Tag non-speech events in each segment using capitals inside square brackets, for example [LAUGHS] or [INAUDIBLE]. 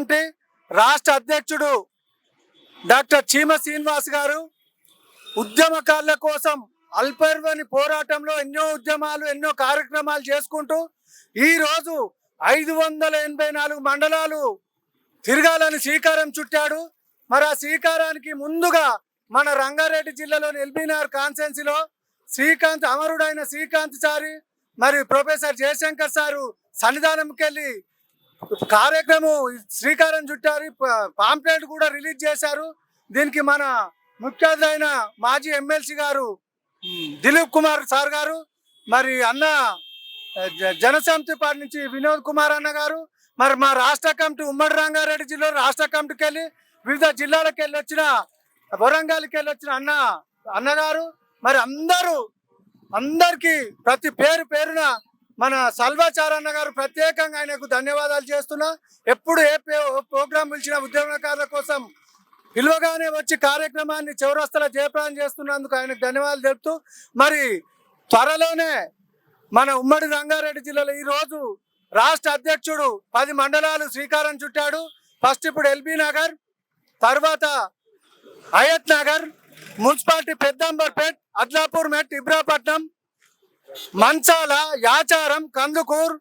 Committee రాష్ట్ర అధ్యక్షుడు doctor చీమ శ్రీనివాస్ గారు ఉద్యమకారుల కోసం అల్పర్వని పోరాటంలో ఎన్నో ఉద్యమాలు ఎన్నో కార్యక్రమాలు చేసుకుంటూ ఈరోజు ఐదు వందల ఎనభై నాలుగు మండలాలు తిరగాలని శ్రీకారం చుట్టాడు. మరి ఆ శ్రీకారానికి ముందుగా మన రంగారెడ్డి జిల్లాలోని ఎల్బీనార్ కాన్సెన్సీలో శ్రీకాంత్ అమరుడైన శ్రీకాంత్ సారి మరియు ప్రొఫెసర్ జయశంకర్ సారు సన్నిధానంకెళ్ళి కార్యక్రమం శ్రీకారం చుట్టారు. పాంప్లెట్ కూడా రిలీజ్ చేశారు. దీనికి మన ముఖ్య అయిన మాజీ ఎమ్మెల్సీ గారు దిలీప్ కుమార్ సార్ గారు మరి అన్న జ- జనసమితి పార్టీ నుంచి వినోద్ కుమార్ అన్న గారు మరి మా రాష్ట్ర కమిటీ ఉమ్మడి రంగారెడ్డి జిల్లా రాష్ట్ర కమిటీకి వెళ్ళి వివిధ జిల్లాలకు వెళ్ళి వచ్చిన వరంగల్కి వెళ్ళి వచ్చిన అన్న అన్నగారు మరి అందరూ అందరికీ ప్రతి పేరు పేరున మన సల్వాచారన్న గారు ప్రత్యేకంగా ఆయనకు ధన్యవాదాలు చేస్తున్నా. ఎప్పుడు ఏ ప్రోగ్రాం పిలిచిన ఉద్యమకారుల కోసం పిలువగానే వచ్చి కార్యక్రమాన్ని చౌరస్తల జయప్రదం చేస్తున్నందుకు ఆయనకు ధన్యవాదాలు తెలుపుతూ మరి త్వరలోనే మన ఉమ్మడి రంగారెడ్డి జిల్లాలో ఈరోజు రాష్ట్ర అధ్యక్షుడు పది మండలాలు శ్రీకారం చుట్టాడు. ఫస్ట్ ఇప్పుడు ఎల్బీ నగర్ తర్వాత అయత్ నగర్ మున్సిపాలిటీ పెద్దంబర్పేట్ అద్లాపూర్ మెట్ ఇబ్రాపట్నం మంచాల యాచారం కందుకూర్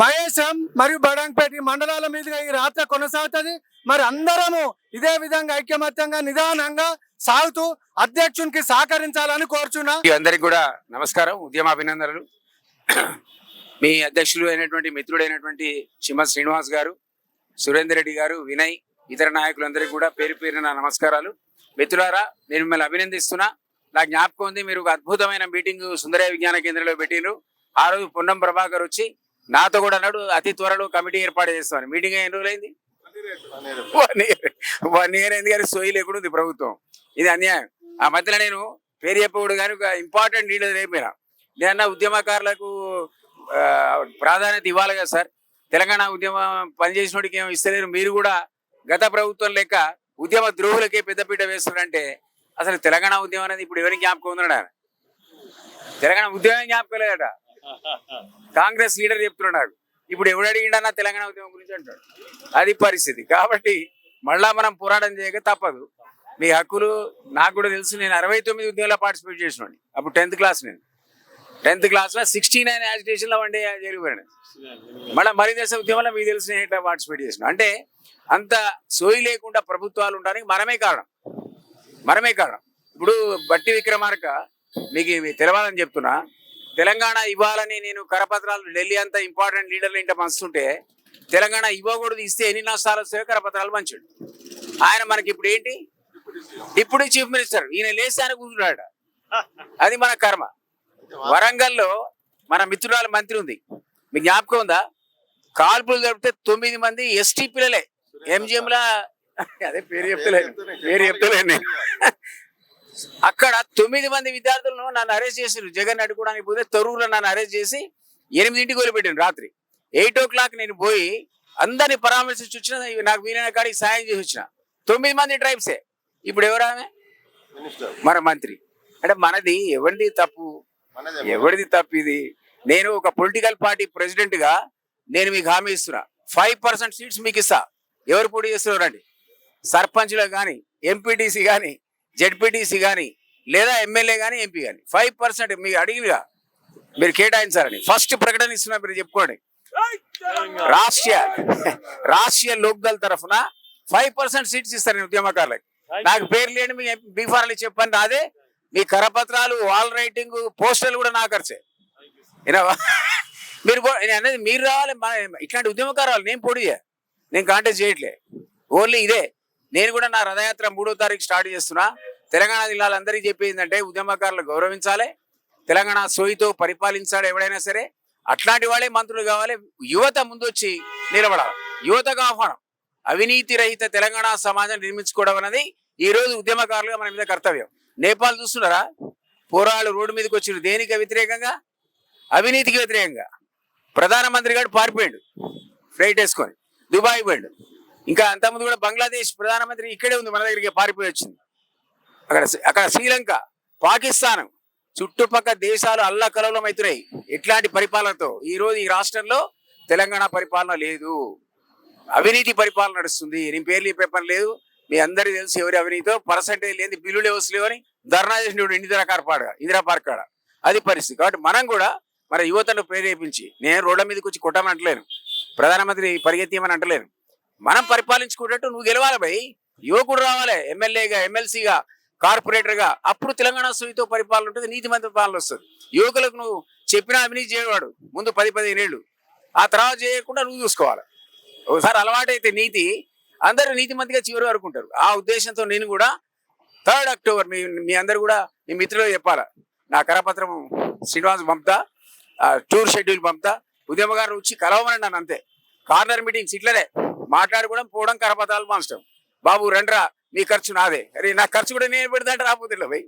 మహేశం మరియు బడంగపేట మండలాల మీదుగా ఈ రాత్ర కొనసాగుతుంది. మరి అందరము ఇదే విధంగా ఐక్యమత్యంగా నిదానంగా సాగుతూ అధ్యక్షునికి సహకరించాలని కోరుచున్నా. మీ అందరికి కూడా నమస్కారం ఉద్యమ అభినందనలు మీ అధ్యక్షులు అయినటువంటి మిత్రుడైనటువంటి చిమ్మ శ్రీనివాస్ గారు సురేందర్ రెడ్డి గారు వినయ్ ఇతర నాయకులందరికీ కూడా పేరు పేరున నమస్కారాలు. మిత్రులారా నేను మిమ్మల్ని అభినందిస్తున్నా. నా జ్ఞాపకం ఉంది మీరు అద్భుతమైన మీటింగ్ సుందరయ్య విజ్ఞాన కేంద్రంలో పెట్టిండ్రు. ఆ రోజు పొన్నం ప్రభాకర్ వచ్చి నాతో కూడా అన్నాడు అతి త్వరలో కమిటీ ఏర్పాటు చేస్తామని. మీటింగ్ ఎన్ని రోజులైంది వన్ ఇయర్ వన్ ఇయర్ అయింది కానీ సోయి లేకుండా ఉంది ప్రభుత్వం. ఇది అన్యాయం. ఆ మధ్యలో నేను పేరు చెప్పకూడదు కానీ ఒక ఇంపార్టెంట్ నీళ్ళు రేపిన నేను ఉద్యమకారులకు ప్రాధాన్యత ఇవ్వాలి కదా సార్. తెలంగాణ ఉద్యమం పనిచేసినోడికి ఏమి ఇస్తలేరు. మీరు కూడా గత ప్రభుత్వం లెక్క ఉద్యమ ద్రోహులకే పెద్దపీట వేస్తున్నారంటే అసలు తెలంగాణ ఉద్యమం అనేది ఇప్పుడు ఎవరికి జ్ఞాపకం ఉందన్నాడు? ఆయన తెలంగాణ ఉద్యమం జ్ఞాపకం లేదట కాంగ్రెస్ లీడర్ చెప్తున్నాడు ఇప్పుడు ఎవడు అడిగిండన్నా తెలంగాణ ఉద్యమం గురించి అంటాడు. అది పరిస్థితి. కాబట్టి మళ్ళా మనం పోరాటం చేయక తప్పదు. మీ హక్కులు నాకు కూడా తెలుసు. నేను అరవై తొమ్మిది ఉద్యోగాల్లో పార్టిసిపేట్ చేసినాడు అప్పుడు టెన్త్ క్లాస్ నేను. టెన్త్ క్లాస్లో సిక్స్టీ నైన్ యాజిటేషన్లో వన్ డే జరిగిపోయాను మళ్ళీ మరి దేశ ఉద్యమంలో మీకు తెలిసిన ఎట్లా పార్టిసిపేట్ చేసిన. అంటే అంత సోయి లేకుండా ప్రభుత్వాలు ఉండడానికి మనమే కారణం. మరమే కారణం ఇప్పుడు బట్టి విక్రమార్క మీకు ఇవి తెలవాలని చెప్తున్నా. తెలంగాణ ఇవ్వాలని నేను కరపత్రాలు ఢిల్లీ అంతా ఇంపార్టెంట్ లీడర్లు ఇంట పంచుతుంటే తెలంగాణ ఇవ్వకూడదు ఇస్తే ఎన్ని నష్టాలు వస్తాయో కరపత్రాలు పంచాడు. ఆయన మనకి ఇప్పుడు ఏంటి? ఇప్పుడు చీఫ్ మినిస్టర్. ఈయన లేచి ఆయన కూర్చున్నాడు అది మన కర్మ. వరంగల్లో మన మిత్రురాల మంత్రి ఉంది. మీకు జ్ఞాపకం ఉందా? కాల్పులు జరిపితే తొమ్మిది మంది ఎస్టీ పిల్లలే. MGM [LAUGHS] అదే పేరు చెప్తలేను పేరు చెప్తలేను నేను. [LAUGHS] అక్కడ తొమ్మిది మంది విద్యార్థులను నన్ను అరెస్ట్ చేసారు జగన్ అడ్డుకోవడానికి పోతే తొరూరులో నన్ను అరెస్ట్ చేసి ఎనిమిదింటికి వదిలిపెట్టాను రాత్రి. ఎయిట్ ఓ క్లాక్ నేను పోయి అందరిని పరామర్శించి వచ్చిన నాకు వీలైన కాడికి సాయం చేసి వచ్చిన. తొమ్మిది మంది ట్రైబ్సే. ఇప్పుడు ఎవరామె మన మంత్రి. అంటే మనది ఎవరిది తప్పు? ఎవరిది? తప్పు ఇది? నేను ఒక పొలిటికల్ పార్టీ ప్రెసిడెంట్గా నేను మీకు హామీ ఇస్తున్నా. ఫైవ్ పర్సెంట్ సీట్స్ మీకు ఇస్తా. ఎవరు పోటీ చేస్తున్నారండి సర్పంచ్లో కానీ ఎంపీటీసీ కానీ జెడ్పీటీసీ కానీ లేదా ఎమ్మెల్యే కానీ ఎంపీ కానీ. ఫైవ్ పర్సెంట్ మీకు అడిగిగా మీరు కేటాయించాలని ఫస్ట్ ప్రకటన ఇస్తున్నా మీరు చెప్పుకోండి. రాష్ట్రీయ రాష్ట్రీయ లోక్దల్ తరఫున ఫైవ్ పర్సెంట్ సీట్స్ ఇస్తారు నేను ఉద్యమకారులకు. నాకు పేరు లేని మీ బీఫార్లు చెప్పండి అదే మీ కరపత్రాలు వాల్ రైటింగ్ పోస్టర్లు కూడా నా ఖర్చే. మీరు పో- అనేది మీరు రావాలి ఇట్లాంటి ఉద్యమకారాలు నేను పొడి నేను కాంటాక్ట్ చేయట్లే. ఓన్లీ ఇదే. నేను కూడా నా రథయాత్ర మూడో తారీఖు స్టార్ట్ చేస్తున్నా. తెలంగాణ జిల్లాలందరికీ అందరికీ ఏంటంటే ఉద్యమకారులు గౌరవించాలి తెలంగాణ సోయితో పరిపాలించాలి ఎవడైనా సరే. అట్లాంటి వాళ్ళే మంత్రులు కావాలి యువత ముందొచ్చి నిలబడాలి. యువతకు ఆహ్వానం అవినీతి రహిత తెలంగాణ సమాజం నిర్మించుకోవడం అనేది ఈ రోజు ఉద్యమకారులుగా మన మీద కర్తవ్యం. నేపాల్ చూస్తున్నారా? పోరాళ్ళు రోడ్డు మీదకి వచ్చిన దేనికి వ్యతిరేకంగా? అవినీతికి వ్యతిరేకంగా. ప్రధానమంత్రి గారు పారిపోయాడు ఫ్లైట్ వేసుకొని. దుబాయ్ పోయాడు. ఇంకా అంతకుముందు కూడా బంగ్లాదేశ్ ప్రధానమంత్రి ఇక్కడే ఉంది మన దగ్గరికి పారిపోయి వచ్చింది. అక్కడ అక్కడ శ్రీలంక పాకిస్తాన్ చుట్టుపక్కల దేశాలు అల్లా అవుతున్నాయి ఎట్లాంటి పరిపాలనతో? ఈ రోజు ఈ రాష్ట్రంలో తెలంగాణ పరిపాలన లేదు. అవినీతి పరిపాలన నడుస్తుంది. నేను పేర్లు పేపర్ లేదు. మీ అందరికీ తెలుసు ఎవరి అవినీతో పర్సంటేజ్ లేని బిల్లులే వస్తలేవు అని ధర్నా చేసిన ఇందిరా కార్పాడ ఇందిరా పార్క్ కాడ. అది పరిస్థితి. కాబట్టి మనం కూడా మన యువతను ప్రేరేపించి నేను రోడ్ల మీదకి వచ్చి కొట్టమని అంటలేను. ప్రధానమంత్రి పరిగెత్తియమని అంటలేను. మనం పరిపాలించుకున్నట్టు నువ్వు గెలవాలి భయ్. యువకుడు రావాలి ఎమ్మెల్యేగా ఎమ్మెల్సీగా కార్పొరేటర్గా. అప్పుడు తెలంగాణ సుయితో పరిపాలన ఉంటుంది నీతిమంత పాలన వస్తుంది. యువకులకు నువ్వు చెప్పిన అవినీతి చేయవాడు ముందు పది పదిహేను ఏళ్ళు. ఆ తర్వాత చేయకుండా నువ్వు చూసుకోవాలి. ఒకసారి అలవాటైతే నీతి. అందరూ నీతిమంతిగా చివరి వరకు ఉంటారు. ఆ ఉద్దేశంతో నేను కూడా థర్డ్ అక్టోబర్ మీ మీ అందరు కూడా మీ మిత్రులు చెప్పాలా? నా కరపత్రం శ్రీనివాస్ పంపుతా ఆ, టూర్ షెడ్యూల్ పంపుతా. ఉద్యమగారు వచ్చి కలవమని నన్ను అంతే. కార్నర్ మీటింగ్స్ ఇట్లనే. మాట్లాడుకోవడం పోవడం కరపతాలు మాస్టర్. బాబు రండ్రా మీ ఖర్చు నాదే. అరే నా ఖర్చు కూడా నేను పెడతా రాకపోతే భయ్.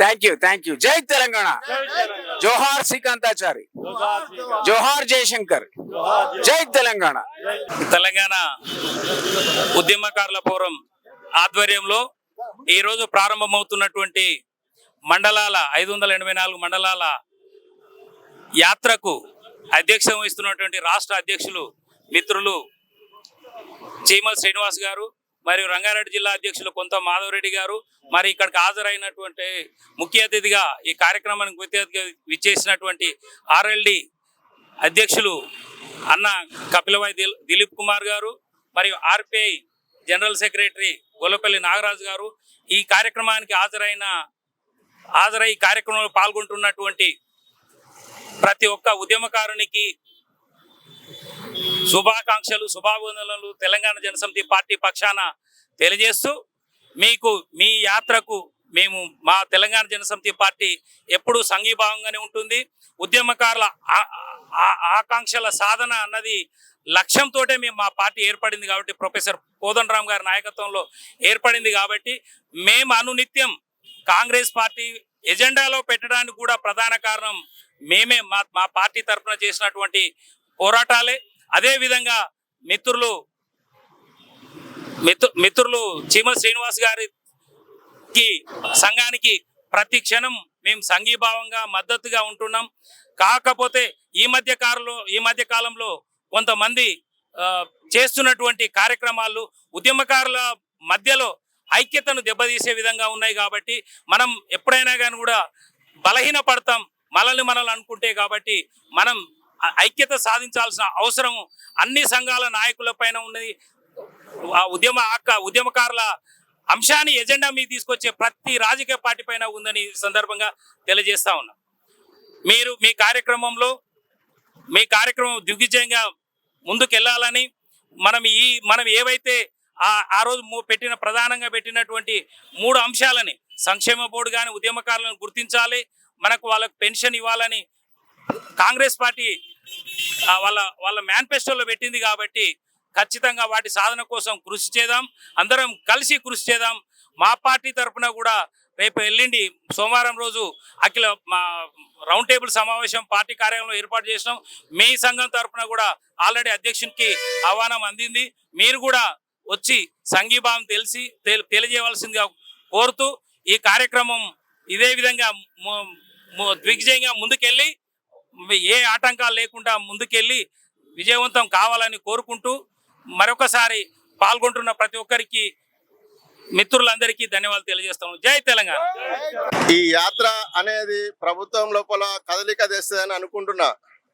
థ్యాంక్ యూ థ్యాంక్ యూ జై తెలంగాణ. జోహార్ శ్రీకాంతాచారి. జోహార్ జయశంకర్. జై తెలంగాణ. తెలంగాణ ఉద్యమకారుల ఫోరం ఆధ్వర్యంలో ఈరోజు ప్రారంభమవుతున్నటువంటి మండలాల ఐదు వందల ఎనభై నాలుగు మండలాల యాత్రకు అధ్యక్షం వహిస్తున్నటువంటి రాష్ట్ర అధ్యక్షులు మిత్రులు చీమల శ్రీనివాస్ గారు మరియు రంగారెడ్డి జిల్లా అధ్యక్షులు కొంత మాధవరెడ్డి గారు మరి ఇక్కడికి హాజరైనటువంటి ముఖ్య అతిథిగా ఈ కార్యక్రమానికి ముఖ్య అతిథిగా విచ్చేసినటువంటి ఆర్ఎల్డి అధ్యక్షులు అన్న కపిలవాయి దిల్- దిలీప్ కుమార్ గారు మరియు RPI general secretary Gollapalli Nagaraju garu. ఈ కార్యక్రమానికి హాజరైన హాజరై కార్యక్రమంలో పాల్గొంటున్నటువంటి ప్రతి ఒక్క ఉద్యమకారునికి శుభాకాంక్షలు శుభాభినందనలు తెలంగాణ జనసమితి పార్టీ పక్షాన తెలియజేస్తూ మీకు మీ యాత్రకు మేము మా తెలంగాణ జనసమితి పార్టీ ఎప్పుడూ సంఘీభావంగానే ఉంటుంది. ఉద్యమకారుల ఆకాంక్షల సాధన అన్నది లక్ష్యంతోటే మేము మా పార్టీ ఏర్పడింది కాబట్టి ప్రొఫెసర్ కోదండరామ్ గారి నాయకత్వంలో ఏర్పడింది కాబట్టి మేము అనునిత్యం కాంగ్రెస్ పార్టీ ఎజెండాలో పెట్టడానికి కూడా ప్రధాన కారణం మేమే మా మా పార్టీ తరఫున చేసినటువంటి పోరాటాలే. అదే విధంగా మిత్రులు మిత్రు మిత్రులు చీమల శ్రీనివాస్ గారికి సంఘానికి ప్రతి క్షణం మేము సంఘీభావంగా మద్దతుగా ఉంటున్నాం. కాకపోతే ఈ మధ్య కాలంలో ఈ మధ్య కాలంలో కొంతమంది చేస్తున్నటువంటి కార్యక్రమాలు ఉద్యమకారుల మధ్యలో ఐక్యతను దెబ్బతీసే విధంగా ఉన్నాయి కాబట్టి మనం ఎప్పుడైనా కానీ కూడా బలహీన పడతాం మనల్ని మనల్ని అనుకుంటే కాబట్టి మనం ఐక్యత సాధించాల్సిన అవసరం అన్ని సంఘాల నాయకుల పైన ఉన్నది. ఆ ఉద్యమ అక్క ఉద్యమకారుల అంశాన్ని ఎజెండా మీద తీసుకొచ్చే ప్రతి రాజకీయ పార్టీ పైన ఉందని సందర్భంగా తెలియజేస్తా ఉన్నా. మీరు మీ కార్యక్రమంలో మీ కార్యక్రమం దిగ్విజయంగా ముందుకెళ్ళాలని మనం ఈ మనం ఏవైతే ఆ ఆ రోజు పెట్టిన ప్రధానంగా పెట్టినటువంటి మూడు అంశాలని సంక్షేమ బోర్డు కానీ ఉద్యమకారులను గుర్తించాలి. మనకు వాళ్ళకు పెన్షన్ ఇవ్వాలని కాంగ్రెస్ పార్టీ వాళ్ళ వాళ్ళ మేనిఫెస్టోలో పెట్టింది కాబట్టి ఖచ్చితంగా వాటి సాధన కోసం కృషి చేద్దాం. అందరం కలిసి కృషి చేద్దాం. మా పార్టీ తరఫున కూడా రేపు ఎల్లుండి సోమవారం రోజు అఖిల మా రౌండ్ టేబుల్ సమావేశం పార్టీ కార్యాలయంలో ఏర్పాటు చేసినాం. మీ సంఘం తరఫున కూడా ఆల్రెడీ అధ్యక్షునికి ఆహ్వానం అందింది. మీరు కూడా వచ్చి సంఘీభావం తెలిసి తెలి- తెలియజేయవలసిందిగా కోరుతూ ఈ కార్యక్రమం ఇదే విధంగా దిగ్విజయంగా ముందుకెళ్ళి ఏ ఆటంకాలు లేకుండా ముందుకెళ్ళి విజయవంతం కావాలని కోరుకుంటూ మరొకసారి పాల్గొంటున్న ప్రతి ఒక్కరికి మిత్రులందరికీ ధన్యవాదాలు తెలియజేస్తాము జై తెలంగాణ. ఈ యాత్ర అనేది ప్రభుత్వం లోపల కదలిక తెస్తుందని అనుకుంటున్నా.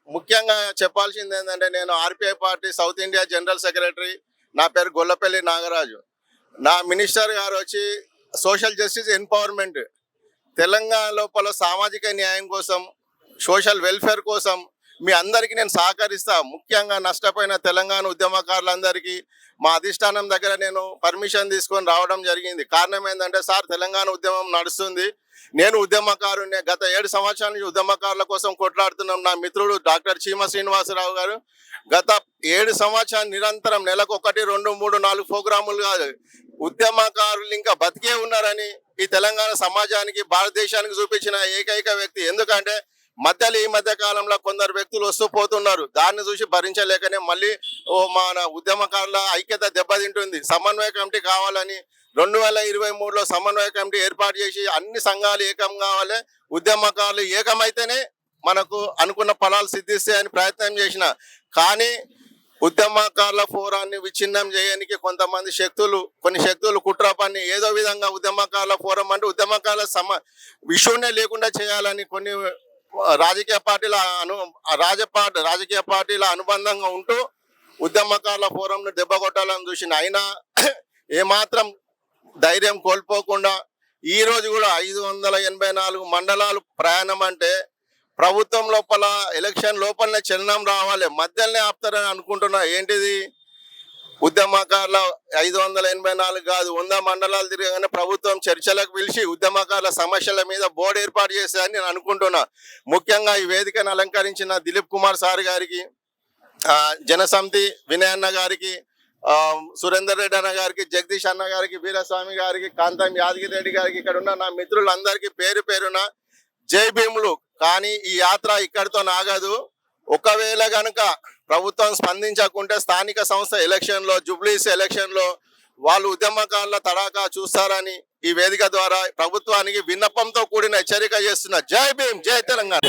ముఖ్యంగా చెప్పాల్సింది ఏంటంటే నేను RPI party south India general secretary నా పేరు గొల్లపల్లి నాగరాజు. నా మినిస్టర్ గారు వచ్చి సోషల్ జస్టిస్ ఎంపవర్మెంట్ తెలంగాణ లోపల సామాజిక న్యాయం కోసం సోషల్ వెల్ఫేర్ కోసం మీ అందరికీ నేను సహకరిస్తా. ముఖ్యంగా నష్టపోయిన తెలంగాణ ఉద్యమకారులందరికీ మా అధిష్టానం దగ్గర నేను పర్మిషన్ తీసుకొని రావడం జరిగింది. కారణం ఏంటంటే సార్ తెలంగాణ ఉద్యమం నడుస్తుంది. నేను ఉద్యమకారుని గత ఏడు సంవత్సరాల నుంచి ఉద్యమకారుల కోసం కొట్లాడుతున్నాం. నా మిత్రుడు డాక్టర్ చీమ శ్రీనివాసరావు గారు గత ఏడు సంవత్సరాలు నిరంతరం నెలకు ఒకటి రెండు మూడు నాలుగు ప్రోగ్రాములు కాదు. ఉద్యమకారులు ఇంకా బతికే ఉన్నారని ఈ తెలంగాణ సమాజానికి భారతదేశానికి చూపించిన ఏకైక వ్యక్తి. ఎందుకంటే మధ్యలో ఈ మధ్య కాలంలో కొందరు వ్యక్తులు వస్తూ పోతున్నారు. దాన్ని చూసి భరించలేకనే మళ్ళీ ఓ మన ఉద్యమకారుల ఐక్యత దెబ్బతింటుంది. సమన్వయ కమిటీ కావాలని రెండు వేల ఇరవై మూడులో సమన్వయ కమిటీ ఏర్పాటు చేసి అన్ని సంఘాలు ఏకం కావాలి. ఉద్యమకారులు ఏకమైతేనే మనకు అనుకున్న ఫలాలు సిద్ధిస్తాయని ప్రయత్నం చేసిన. కానీ ఉద్యమకారుల ఫోరాన్ని విచ్ఛిన్నం చేయడానికి కొంతమంది శక్తులు కొన్ని శక్తులు కుట్ర పని ఏదో విధంగా ఉద్యమకారుల ఫోరం అంటే ఉద్యమకారుల సమ విషయమే లేకుండా చేయాలని కొన్ని రాజకీయ పార్టీల అను రాజపార్టీ రాజకీయ పార్టీల అనుబంధంగా ఉంటూ ఉద్యమకారుల ఫోరంను దెబ్బ కొట్టాలని చూసిన అయినా [CLEARS THROAT] ఏమాత్రం ధైర్యం కోల్పోకుండా ఈ రోజు కూడా ఐదు వందల ఎనభై నాలుగు మండలాలు ప్రయాణం అంటే ప్రభుత్వం లోపల ఎలక్షన్ లోపలనే చలనం రావాలి. మధ్యలోనే ఆపుతారని అనుకుంటున్నా. ఏంటిది? ఉద్యమకారుల ఐదు వందల ఎనభై నాలుగు కాదు వంద మండలాలు తిరగగానే ప్రభుత్వం చర్చలకు పిలిచి ఉద్యమకారుల సమస్యల మీద బోర్డు ఏర్పాటు చేశారని నేను అనుకుంటున్నా. ముఖ్యంగా ఈ వేదికను అలంకరించిన దిలీప్ కుమార్ సార్ గారికి జనసమితి వినయ్ అన్న గారికి సురేందర్ రెడ్డి అన్న గారికి జగదీష్ అన్న గారికి వీరస్వామి గారికి కాంతం యాదగిరి రెడ్డి గారికి ఇక్కడ ఉన్న నా మిత్రులందరికీ పేరు పేరున జై భీములు. కానీ ఈ యాత్ర ఇక్కడితో నాగదు ఒకవేళ గనుక ప్రభుత్వం స్పందించకుంటే స్థానిక సంస్థ ఎలక్షన్లో జూబ్లీస్ జుబ్లీస్ వాళ్ళు ఉద్యమకారుల తడాకా చూస్తారని ఈ వేదిక ద్వారా ప్రభుత్వానికి విన్నపంతో కూడిన హెచ్చరిక చేస్తున్న జై భీమ్ జై తెలంగాణ.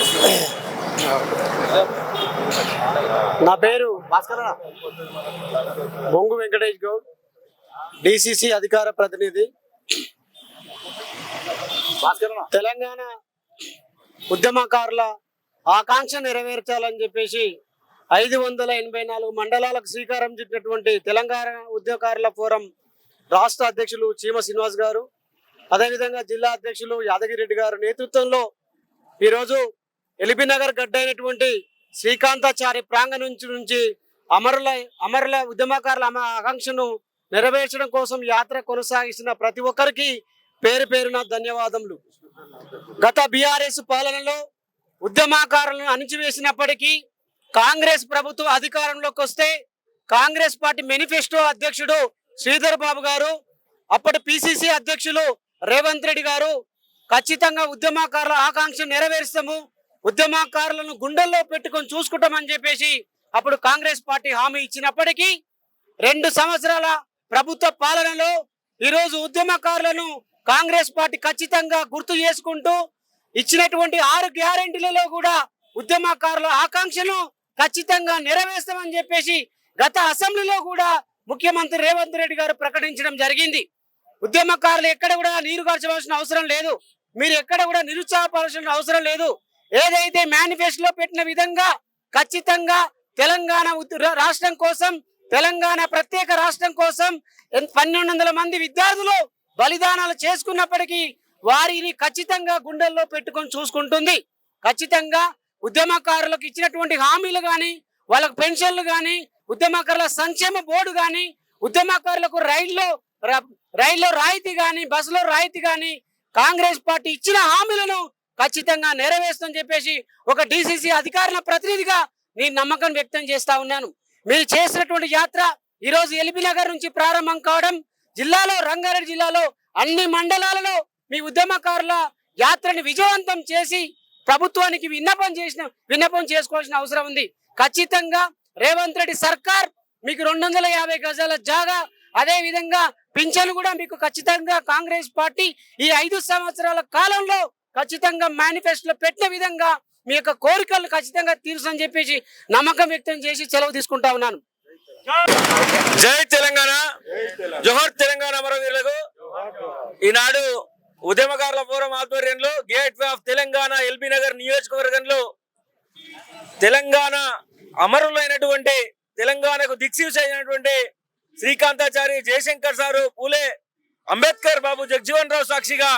నా పేరు భాస్కర బొంగు వెంకటేష్ గౌడ్ డిసిసి అధికార ప్రతినిధి. తెలంగాణ ఉద్యమకారుల ఆకాంక్ష నెరవేర్చాలని చెప్పేసి ఐదు వందల ఎనభై నాలుగు మండలాలకు శ్రీకారం చుట్టినటువంటి తెలంగాణ ఉద్యమకారుల ఫోరం రాష్ట్ర అధ్యక్షులు చీమ శ్రీనివాస్ గారు అదేవిధంగా జిల్లా అధ్యక్షులు యాదగిరెడ్డి గారు నేతృత్వంలో ఈరోజు ఎలిబినగర్ గడ్డైనటువంటి శ్రీకాంతాచారి ప్రాంగణం నుంచి నుంచి అమరుల అమరుల ఉద్యమకారుల ఆకాంక్షను నెరవేర్చడం కోసం యాత్ర కొనసాగిస్తున్న ప్రతి ఒక్కరికి పేరు పేరున ధన్యవాదములు. గత బీఆర్ఎస్ పాలనలో ఉద్యమకారులను అణిచివేసినప్పటికీ కాంగ్రెస్ ప్రభుత్వం అధికారంలోకి వస్తే కాంగ్రెస్ పార్టీ మేనిఫెస్టో అధ్యక్షుడు శ్రీధర్ బాబు గారు అప్పటి పిసిసి అధ్యక్షులు రేవంత్ రెడ్డి గారు ఖచ్చితంగా ఉద్యమకారుల ఆకాంక్ష నెరవేరుస్తాము ఉద్యమకారులను గుండెల్లో పెట్టుకొని చూసుకుంటామని చెప్పేసి అప్పుడు కాంగ్రెస్ పార్టీ హామీ ఇచ్చినప్పటికీ రెండు సంవత్సరాల ప్రభుత్వ పాలనలో ఈరోజు ఉద్యమకారులను కాంగ్రెస్ పార్టీ ఖచ్చితంగా గుర్తు చేసుకుంటూ ఇచ్చినటువంటి ఆరు గ్యారెంటీలలో కూడా ఉద్యమకారుల ఆకాంక్షను ఖచ్చితంగా నెరవేర్స్తామని చెప్పేసి గత అసెంబ్లీలో కూడా ముఖ్యమంత్రి రేవంత్ రెడ్డి గారు ప్రకటించడం జరిగింది. ఉద్యమకారులు ఎక్కడ కూడా నీరు కార్చవలసిన అవసరం లేదు. మీరు ఎక్కడ కూడా నిరుత్సాహపరచిన అవసరం లేదు. ఏదైతే మేనిఫెస్టోలో పెట్టిన విధంగా ఖచ్చితంగా తెలంగాణ రాష్ట్రం కోసం తెలంగాణ ప్రత్యేక రాష్ట్రం కోసం పన్నెండు వందల మంది విద్యార్థులు బలిదానాలు చేసుకున్నప్పటికీ వారిని ఖచ్చితంగా గుండెల్లో పెట్టుకొని చూసుకుంటుంది. ఖచ్చితంగా ఉద్యమకారులకు ఇచ్చినటువంటి హామీలు కానీ వాళ్ళకు పెన్షన్లు కానీ ఉద్యమకారుల సంక్షేమ బోర్డు కానీ ఉద్యమకారులకు రైల్లో రైల్లో రాయితీ కానీ బస్సులో రాయితీ కానీ కాంగ్రెస్ పార్టీ ఇచ్చిన హామీలను ఖచ్చితంగా నెరవేరుస్తుందని చెప్పేసి ఒక డిసిసి అధికారుల ప్రతినిధిగా నేను నమ్మకం వ్యక్తం చేస్తా ఉన్నాను. మీరు చేసినటువంటి యాత్ర ఈరోజు రోజు ఎల్బీ నగర్ నుంచి ప్రారంభం కావడం జిల్లాలో రంగారెడ్డి జిల్లాలో అన్ని మండలాలలో మీ ఉద్యమకారుల యాత్రని విజయవంతం చేసి ప్రభుత్వానికి విన్నపం చేసిన విన్నపం చేసుకోవాల్సిన అవసరం ఉంది. ఖచ్చితంగా రేవంత్ రెడ్డి సర్కార్ మీకు రెండు వందల యాభై గజాల జాగా అదే విధంగా పింఛను కూడా మీకు ఖచ్చితంగా కాంగ్రెస్ పార్టీ ఈ ఐదు సంవత్సరాల కాలంలో ఖచ్చితంగా మేనిఫెస్టోలో పెట్టిన విధంగా మీ యొక్క కోరికలు ఖచ్చితంగా తీరుసని చెప్పేసి నమ్మకం వ్యక్తం చేసి సెలవు తీసుకుంటా ఉన్నాను. జై తెలంగాణ. జోహర్ తెలంగాణ అమరవీరులకు ఈనాడు ఉద్యమకారుల ఫోరం ఆధ్వర్యంలో gateway of Telangana LB Nagar నియోజకవర్గంలో తెలంగాణ అమరులైనటువంటి తెలంగాణకు దిక్సూచి అయినటువంటి శ్రీకాంతాచారి జయశంకర్ సారు పూలే అంబేద్కర్ బాబు జగ్జీవన్ రావు సాక్షిగా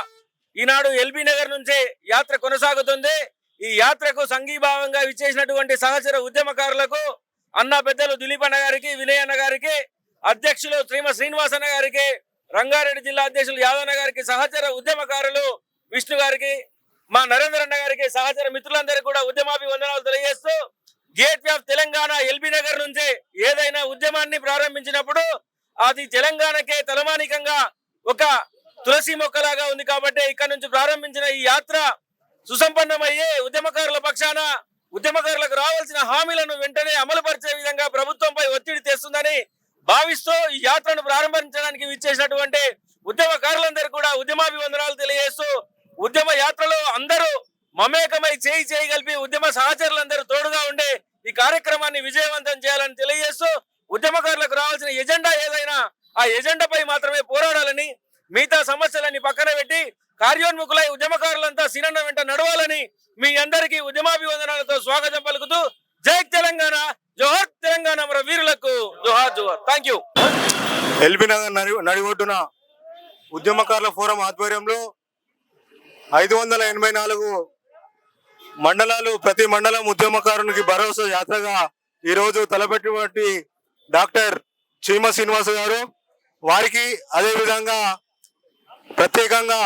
ఈనాడు ఎల్బీ నగర్ నుంచి యాత్ర కొనసాగుతుంది. ఈ యాత్రకు సంఘీభావంగా విచ్చేసినటువంటి సహచర ఉద్యమకారులకు అన్న పెద్దలు దిలీప్ అన్న గారికి వినయ్ అన్న గారికి అధ్యక్షులు శ్రీమ శ్రీనివాసన్న అన్న గారికి రంగారెడ్డి జిల్లా అధ్యక్షులు యాదవ్ గారికి సహచర ఉద్యమకారులు విష్ణు గారికి మా నరేంద్ర అన్న గారికి సహచర మిత్రులందరికీ కూడా ఉద్యమాభివందనాలు తెలియజేస్తూ గేట్ ఆఫ్ తెలంగాణ ఎల్బీ నగర్ నుంచి ఏదైనా ఉద్యమాన్ని ప్రారంభించినప్పుడు అది తెలంగాణకే తలమానికంగా ఒక తులసి మొక్కలాగా ఉంది కాబట్టి ఇక్కడ నుంచి ప్రారంభించిన ఈ యాత్ర సుసంపన్నమయ్యే ఉద్యమకారుల పక్షాన ఉద్యమకారులకు రావాల్సిన హామీలను వెంటనే అమలు పరిచే విధంగా ప్రభుత్వంపై ఒత్తిడి తెస్తుందని భావిస్తూ ఈ యాత్రను ప్రారంభించడానికి విచ్చేసినటువంటి ఉద్యమకారులందరూ కూడా ఉద్యమాభివందనాలు తెలియజేస్తూ ఉద్యమ యాత్రలో అందరూ మమేకమై చేయి చేయి కలిపి ఉద్యమ సహచరులందరూ తోడుగా ఉండి ఈ కార్యక్రమాన్ని విజయవంతం చేయాలని తెలియజేస్తూ ఉద్యమకారులకు రావాల్సిన ఎజెండా ఏదైనా ఆ ఎజెండాపై మాత్రమే పోరాడాలని మిగతా సమస్యలన్నీ పక్కన పెట్టి కార్యోన్ముఖులై ఉద్యమకారులంతా సినన్న వెంట నడవాలని మీ అందరికీ ఉద్యమాభివందనాలతో స్వాగతం పలుకుతూ జై తెలంగాణ. జోహార్ తెలంగాణ మన వీరులకు జోహార్ జోహార్. థ్యాంక్ యూ ఎల్బీ నగర్ నడి ఉద్యమకారుల ఫోరం ఆధ్వర్యంలో ఐదు వందల ఎనభై నాలుగు మండలాలు ప్రతి మండలం ఉద్యమకారునికి భరోసా యాత్రగా ఈరోజు తలపెట్టినటువంటి డాక్టర్ చీమ శ్రీనివాస గారు. వారికి అదేవిధంగా ప్రత్యేకంగా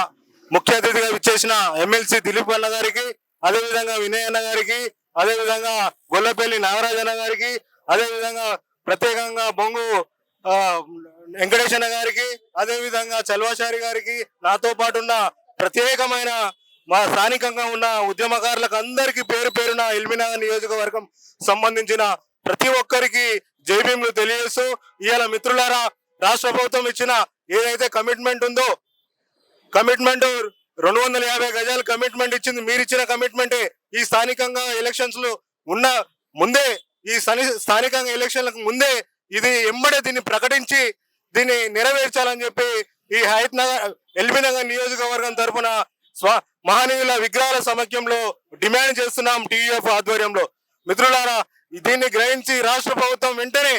ముఖ్య అతిథిగా విచ్చేసిన ఎమ్మెల్సీ దిలీప్ అన్న గారికి అదేవిధంగా వినయ్ అన్న గారికి అదేవిధంగా గొల్లపల్లి నాగరాజ్ అన్న గారికి అదేవిధంగా ప్రత్యేకంగా బొంగు ఆ, వెంకటేష్ అన్న గారికి అదేవిధంగా చల్వాచారి గారికి నాతో పాటు ఉన్న ప్రత్యేకమైన మా స్థానికంగా ఉన్న ఉద్యమకారులకు అందరికీ పేరు పేరున ఎల్మినగర్ నియోజకవర్గం సంబంధించిన ప్రతి ఒక్కరికి జైభీములు తెలియజేస్తూ ఇవాళ మిత్రులారా రాష్ట్ర ప్రభుత్వం ఇచ్చిన ఏదైతే కమిట్మెంట్ ఉందో కమిట్మెంట్ రెండు వందల యాభై గజాలు కమిట్మెంట్ ఇచ్చింది. మీరు ఇచ్చిన కమిట్మెంటే ఈ స్థానికంగా ఎలక్షన్స్లో ఉన్న ముందే ఈ స్థాని- స్థానికంగా ఎలక్షన్లకు ముందే ఇది ఎంబడే దీన్ని ప్రకటించి దీన్ని నెరవేర్చాలని చెప్పి ఈ హయత్ నగర్ ఎల్బీ నగర్ నియోజకవర్గం తరఫున స్వ మహనీయుల విగ్రహాల సమక్షంలో డిమాండ్ చేస్తున్నాం టీయూఎఫ్ ఆధ్వర్యంలో. మిత్రులారా దీన్ని గ్రహించి రాష్ట్ర ప్రభుత్వం వెంటనే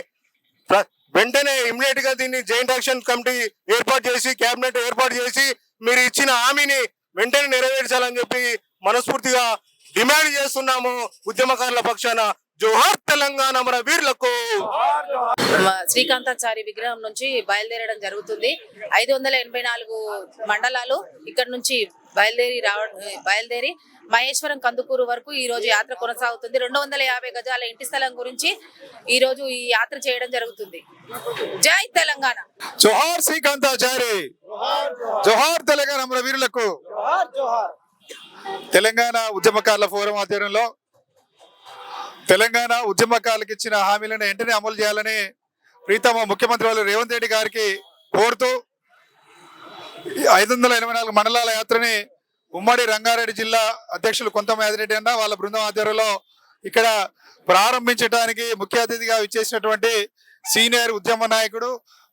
వెంటనే ఇమ్మీడియట్గా దీన్ని జాయింట్ యాక్షన్ కమిటీ ఏర్పాటు చేసి కేబినెట్ ఏర్పాటు చేసి మీరు ఇచ్చిన హామీని వెంటనే నెరవేర్చాలని చెప్పి మనస్ఫూర్తిగా డిమాండ్ చేస్తున్నాము ఉద్యమకారుల పక్షాన. జోహార్ తెలంగాణ మన వీర్లకు. శ్రీకాంతాచారి విగ్రహం నుంచి బయలుదేరడం జరుగుతుంది. ఐదు వందల ఎనభై నాలుగు మండలాలు ఇక్కడ నుంచి బయలుదేరి రావడం బయలుదేరి మహేశ్వరం కందుకూరు వరకు ఈ రోజు యాత్ర కొనసాగుతుంది. రెండు వందల యాభై గజాల ఇంటి స్థలం గురించి ఈ రోజు ఈ యాత్ర చేయడం జరుగుతుంది. జై తెలంగాణ. జోహార్ శ్రీకాంతాచారి జోహార్ తెలంగాణ మన వీరులకు. తెలంగాణ ఉద్యమకారుల ఫోరం ఆధ్వర్యంలో తెలంగాణ ఉద్యమకారులకు ఇచ్చిన హామీలను వెంటనే అమలు చేయాలని ప్రీతమ ముఖ్యమంత్రి వాళ్ళు రేవంత్ రెడ్డి గారికి కోరుతూ ఐదు వందల ఎనభై నాలుగు మండలాల యాత్రని ఉమ్మడి రంగారెడ్డి జిల్లా అధ్యక్షులు కొంత యాదిరెడ్డి అన్న వాళ్ళ బృందం ఆధ్వర్యంలో ఇక్కడ ప్రారంభించడానికి ముఖ్య అతిథిగా విచ్చేసినటువంటి సీనియర్ ఉద్యమ నాయకుడు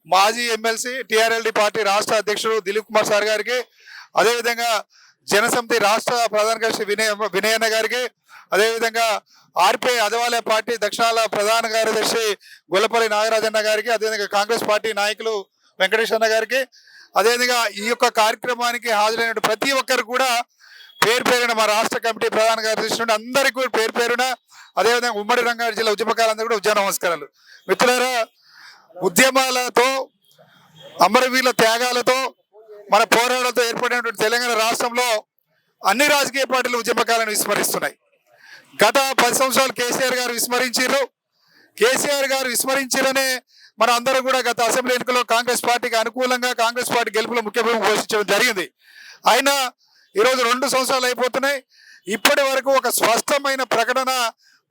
మాజీ ఎమ్మెల్సీ టిఆర్ఎల్డి పార్టీ రాష్ట్ర అధ్యక్షుడు దిలీప్ కుమార్ సార్ గారికి అదేవిధంగా జనసమితి రాష్ట్ర ప్రధాన కార్యదర్శి వినయ వినయన్న గారికి అదేవిధంగా ఆర్పీఐ అదవాలయ పార్టీ దక్షిణాల ప్రధాన కార్యదర్శి గొల్లపల్లి నాగరాజన్న గారికి అదేవిధంగా కాంగ్రెస్ పార్టీ నాయకులు వెంకటేష్ అన్న గారికి అదేవిధంగా ఈ యొక్క కార్యక్రమానికి హాజరైన ప్రతి ఒక్కరు కూడా పేరు పేరున మా రాష్ట్ర కమిటీ ప్రధాన కార్యదర్శి నుండి అందరికీ కూడా పేరు పేరున అదేవిధంగా ఉమ్మడి రంగారెడ్డి జిల్లా ఉద్యమకాలందరూ కూడా ఉద్యమ నమస్కారాలు. మిత్రులారా ఉద్యమాలతో అమరవీరుల త్యాగాలతో మన పోరాటాలతో ఏర్పడినటువంటి తెలంగాణ రాష్ట్రంలో అన్ని రాజకీయ పార్టీలు ఉద్యమకాలను విస్మరిస్తున్నాయి. గత పది సంవత్సరాలు కేసీఆర్ గారు విస్మరించారు కేసీఆర్ గారు విస్మరించారనే మన అందరం కూడా గత అసెంబ్లీ ఎన్నికల్లో కాంగ్రెస్ పార్టీకి అనుకూలంగా కాంగ్రెస్ పార్టీ గెలుపులో ముఖ్య భూమి పోషించడం జరిగింది. అయినా ఈరోజు రెండు సంవత్సరాలు అయిపోతున్నాయి. ఇప్పటి వరకు ఒక స్పష్టమైన ప్రకటన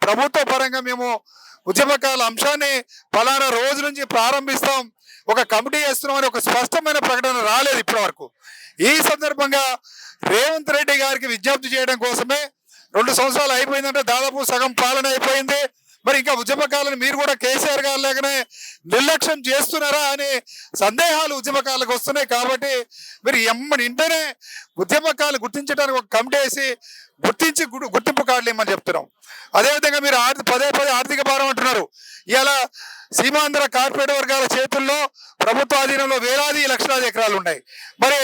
ప్రభుత్వ పరంగా మేము ఉద్యమకాల అంశాన్ని పలానా రోజు నుంచి ప్రారంభిస్తాం ఒక కమిటీ వేస్తున్నాం అని ఒక స్పష్టమైన ప్రకటన రాలేదు ఇప్పటి వరకు. ఈ సందర్భంగా రేవంత్ రెడ్డి గారికి విజ్ఞప్తి చేయడం కోసమే రెండు సంవత్సరాలు అయిపోయిందంటే దాదాపు సగం పాలన అయిపోయింది. మరి ఇంకా ఉద్యమకాలను మీరు కూడా కేసీఆర్ గారు లేకనే నిర్లక్ష్యం చేస్తున్నారా అనే సందేహాలు ఉద్యమకాలకు వస్తున్నాయి కాబట్టి మీరు ఎమ్మని ఇంటనే ఉద్యమకాలు గుర్తించడానికి ఒక కమిటీ వేసి గుర్తించి గుర్తింపు కార్డులు ఇమ్మని చెప్తున్నాం. అదేవిధంగా మీరు ఆర్థిక పదే పదే ఆర్థిక భారం అంటున్నారు. ఇలా సీమాంధ్ర కార్పొరేట్ వర్గాల చేతుల్లో ప్రభుత్వ ఆధీనంలో వేలాది లక్షలాది ఎకరాలు ఉన్నాయి. మరి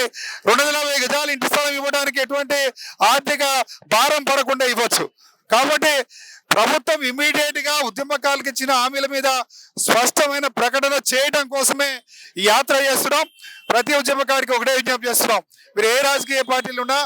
రెండు వందల యాభై గజాలు ఇంటి స్థలం ఇవ్వడానికి ఎటువంటి ఆర్థిక భారం పడకుండా ఇవ్వచ్చు. కాబట్టి ప్రభుత్వం ఇమీడియట్గా ఉద్యమకాలకు ఇచ్చిన హామీల మీద స్పష్టమైన ప్రకటన చేయడం కోసమే యాత్ర చేస్తున్నాం. ప్రతి ఉద్యమకారికి ఒకటే విజ్ఞప్తి చేస్తున్నాం. మీరు ఏ రాజకీయ పార్టీలు ఉన్నా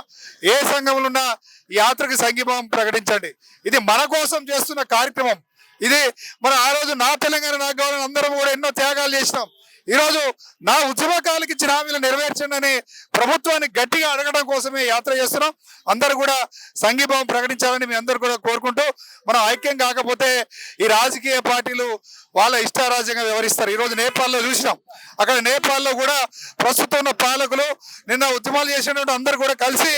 ఏ సంఘంలో ఉన్నా యాత్రకు సంఘీభావం ప్రకటించండి. ఇది మన కోసం చేస్తున్న కార్యక్రమం. ఇది మన ఆ రోజు నా తెలంగాణ నాకు కావాలని అందరం కూడా ఎన్నో త్యాగాలు చేసినాం. ఈరోజు నా ఉద్యమకాలకి ఇచ్చిన హామీలు నెరవేర్చండి అని ప్రభుత్వాన్ని గట్టిగా అడగడం కోసమే యాత్ర చేస్తున్నాం. అందరూ కూడా సంఘీభావం ప్రకటించాలని మీ అందరూ కూడా కోరుకుంటూ మనం ఐక్యం కాకపోతే ఈ రాజకీయ పార్టీలు వాళ్ళ ఇష్టారాజ్యంగా వ్యవహరిస్తారు. ఈరోజు నేపాల్లో చూసినాం. అక్కడ నేపాల్లో కూడా ప్రస్తుతం ఉన్న పాలకులు నిన్న ఉద్యమాలు చేసినటువంటి అందరూ కూడా కలిసి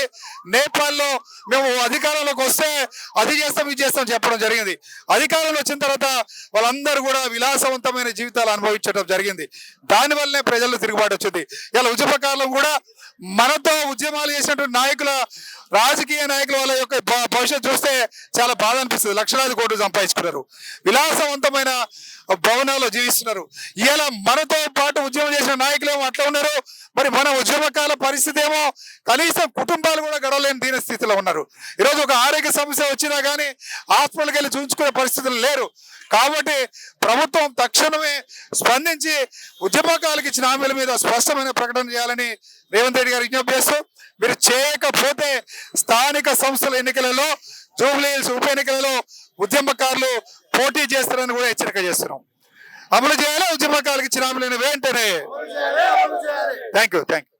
నేపాల్లో మేము అధికారంలోకి వస్తే అది చేస్తాం ఇది చేస్తాం చెప్పడం జరిగింది. అధికారంలో వచ్చిన తర్వాత వాళ్ళందరూ కూడా విలాసవంతమైన జీవితాలు అనుభవించడం జరిగింది. దానివల్లనే ప్రజల్లో తిరుగుబాటు వచ్చింది. ఇలా ఉద్యమకాలం కూడా మనతో ఉద్యమాలు చేసినటువంటి నాయకుల రాజకీయ నాయకుల వాళ్ళ యొక్క భవిష్యత్తు చూస్తే చాలా బాధ అనిపిస్తుంది. లక్షలాది కోట్లు సంపాదించుకున్నారు. విలాసవంతమైన భవనాల్లో జీవిస్తున్నారు. ఇలా మనతో పాటు ఉద్యమం చేసిన నాయకులు ఏమో అట్లా ఉన్నారు. మరి మన ఉద్యమకాల పరిస్థితి ఏమో కనీసం కుటుంబాలు కూడా గడవలేని దీని స్థితిలో ఉన్నారు. ఈరోజు ఒక ఆరోగ్య సమస్య వచ్చినా కానీ హాస్పిటల్కి వెళ్ళి చూపించుకునే పరిస్థితులు లేరు. కాబట్టి ప్రభుత్వం తక్షణమే స్పందించి ఉద్యమకాలకు ఇచ్చిన హామీల మీద స్పష్టమైన ప్రకటన చేయాలని రేవంత్ రెడ్డి గారు విజ్ఞప్తి చేస్తూ మీరు చేయకపోతే స్థానిక సంస్థల ఎన్నికలలో జూబ్లీ హిల్స్ ఉప ఎన్నికలలో ఉద్యమకారులు పోటీ చేస్తారని కూడా హెచ్చరిక చేస్తున్నాం. అమలు చేయాలి ఉద్యమకాలకు ఇచ్చిన హామీలను వెంటనే. Thank you thank you